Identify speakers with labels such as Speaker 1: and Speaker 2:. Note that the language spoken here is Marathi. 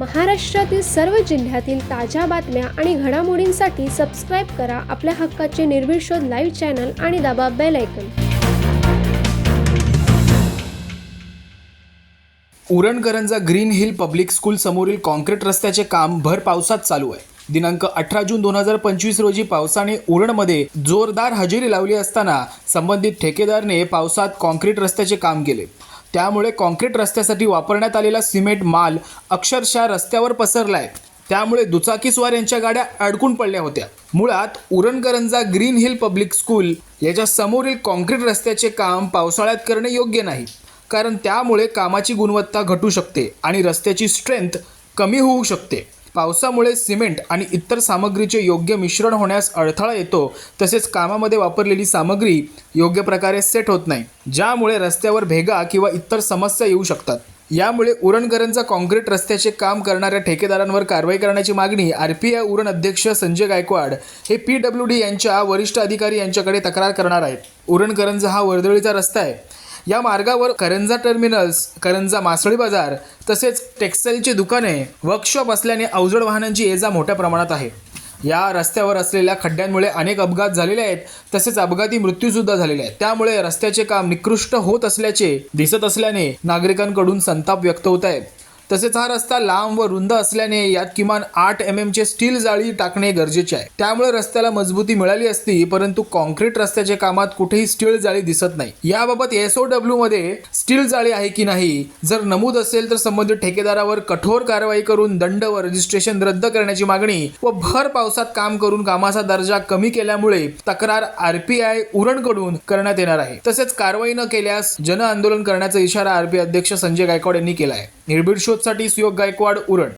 Speaker 1: महाराष्ट्रातील सर्व जिल्ह्यातील ताज्या बातम्या आणि घडामोडींसाठी सबस्क्राईब करा आपल्या हक्काचे निर्भीड शोध लाईव्ह चॅनल आणि दाबा bell ऐकन
Speaker 2: Urankaranja green hill public school समोरील कॉन्क्रीट रस्त्याचे काम भर पावसात चालू आहे. दिनांक अठरा जून दोन हजार पंचवीस रोजी पावसाने उरणमध्ये जोरदार हजेरी लावली असताना संबंधित ठेकेदारने पावसात कॉन्क्रीट रस्त्याचे काम केले. त्यामुळे कॉन्क्रीट रस्त्यासाठी वापरण्यात आलेला सिमेंट माल अक्षरशः रस्त्यावर पसरलाय. त्यामुळे दुचाकीस्वार यांच्या गाड्या अडकून पडल्या होत्या. मुळात Urankaranja green hill public school याच्या समोरील कॉन्क्रीट रस्त्याचे काम पावसाळ्यात करणे योग्य नाही. कारण त्यामुळे कामाची गुणवत्ता घटू शकते आणि रस्त्याची स्ट्रेंथ कमी होऊ शकते. पावसामुळे सिमेंट आणि इतर सामग्रीचे योग्य मिश्रण होण्यास अडथळा येतो तसेच कामामध्ये वापरलेली सामग्री योग्य प्रकारे सेट होत नाही ज्यामुळे रस्त्यावर भेगा किंवा इतर समस्या येऊ शकतात. यामुळे उरणकरांचा काँक्रीट रस्त्याचे काम करणाऱ्या ठेकेदारांवर कारवाई करण्याची मागणी आर पी आय उरण अध्यक्ष संजय गायकवाड हे पी डब्ल्यू डी यांच्या वरिष्ठ अधिकारी यांच्याकडे तक्रार करणार आहेत. उरणकरंजा हा वर्दळीचा रस्ता आहे. या मार्गावर करंजा टर्मिनल्स करंजा मासळी बाजार तसेच टेक्सटाईलची दुकाने वर्कशॉप असल्याने अवजड वाहनांची ये जा मोठ्या प्रमाणात आहे. या रस्त्यावर असलेल्या खड्ड्यांमुळे अनेक अपघात झालेले आहेत तसेच अपघाती मृत्यूसुद्धा झालेले आहेत. त्यामुळे रस्त्याचे काम निकृष्ट होत असल्याचे दिसत असल्याने नागरिकांकडून संताप व्यक्त होत आहे. तसेच हा रस्ता लांब व रुंद असल्याने यात किमान आठ एम एमचे स्टील जाळी टाकणे गरजेचे आहे. त्यामुळे रस्त्याला मजबूती मिळाली असती परंतु कॉन्क्रीट रस्त्याच्या कामात कुठेही स्टील जाळी दिसत नाही. याबाबत एसओ डब्ल्यू मध्ये स्टील जाळी आहे की नाही जर नमूद असेल तर संबंधित ठेकेदारावर कठोर कारवाई करून दंड व रजिस्ट्रेशन रद्द करण्याची मागणी व भर पावसात काम करून कामाचा दर्जा कमी केल्यामुळे तक्रार आरपीआय उरणकडून करण्यात येणार आहे. तसेच कारवाई न केल्यास जन आंदोलन करण्याचा इशारा आरपी अध्यक्ष संजय गायकवाड यांनी केला आहे. निर्भीड शोधसाठी सुयोग गायकवाड उरण